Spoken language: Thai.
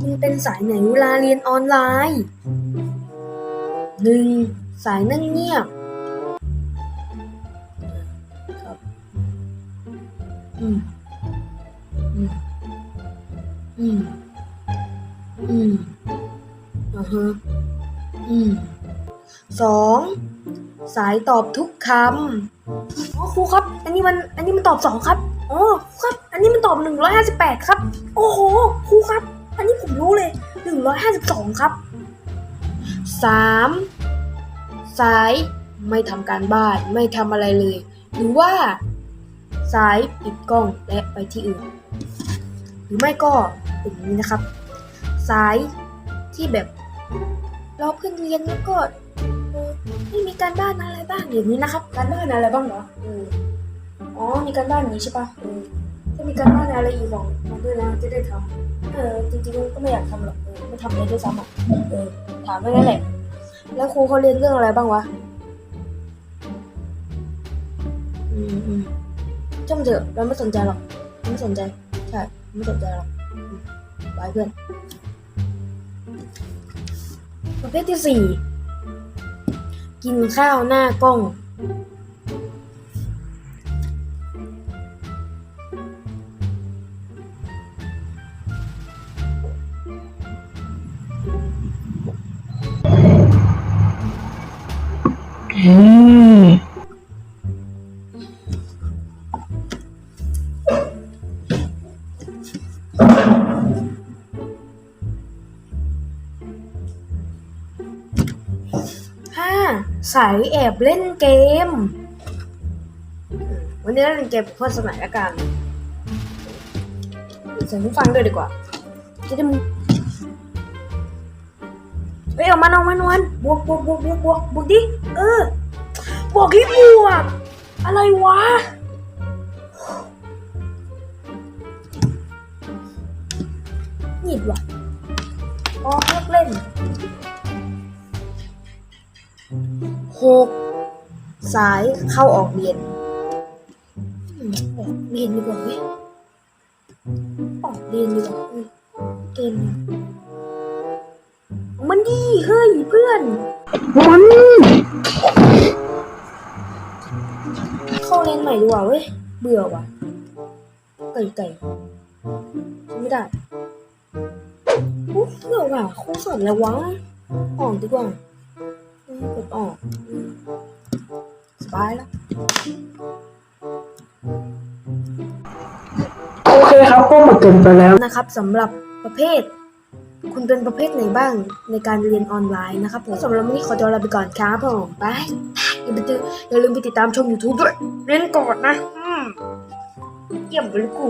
คุณเป็นสายไหนเวลาเรียนออนไลน์หนึ่งสายนั่งเงียบครับอืมอืมอืมอืมอ่าฮะอืมสองสายตอบทุกคำอ๋อครูครับ อันนี้มันอันนี้มันตอบสองครับอ๋อครูครับ อันนี้มันตอบหนึ่งร้อยห้าสิบแปดครับ โอ้โหครูครับ อันนี้ผมรู้เลยหนึ่งร้อยห้าสิบสองครับสามสายไม่ทำการบ้านไม่ทำอะไรเลย หรือว่า สายปิดกล้องและไปที่อื่น หรือไม่ก็อย่างนี้นะครับ สายที่แบบ เราเพิ่งเรียนแล้วก็ไม่มีการบ้านอะไรบ้างอย่างนี้นะครับ การบ้านอะไรบ้างเหรอเอออ๋อมีการบ้านอย่างนี้ใช่ปะ เออถ้ามีการบ้านอะไรอีกบอกมาด้วยนะจะได้ทำเออจริงๆก็ไม่อยากทำหรอกเออไม่ทำเลยด้วยซ้ำอะเออถามไปนั่นแหละแล้วครูเขาเรียนเรื่องอะไรบ้างวะอืมอืมช่างมันเถอะเราไม่สนใจหรอกไม่สนใจใช่ไม่สนใจหรอกบายเพื่อนประเภทที่สี่กินข้าวหน้ากล้อง อืมห้าสายแอบเล่นเกม วันนี้เราเล่นเกมเพื่อสมัยละกันใส่หูฟังด้วยดีกว่าจะได้ เฮ้ยออกมานออกมานอนบวกบวกบวกบวกบวกบวกดิเออ บวกที่บวก อะไรวะหงิดว่ะอ๋อเลิกเล่นหกสายเข้าออกเรียนออกเรียนดีกว่าเว้ยออกเรียนดีกว่าเว้ยเกมมัน เฮ้ยเพื่อนมันเข้าเรียนใหม่ดีกว่าเว้ย เบื่อว่ะ ไก่ไก่ไม่ได้อุ๊ยเบื่อว่ะครูสอนแล้ววะ ออกดีกว่าอืมกดออกอืมสบายแล้วโอเคครับก็หมดกันไปแล้วนะครับสำหรับประเภท คุณเป็นประเภทไหนบ้างในการเรียนออนไลน์นะครับผมสำหรับวันนี้ขอตัวลาไปก่อนครับผมบายอย่าไปติดอย่าลืมไปติดตามชม YouTube ด้วยเรียนก่อนนะอืมเยี่ยมไปเลยกู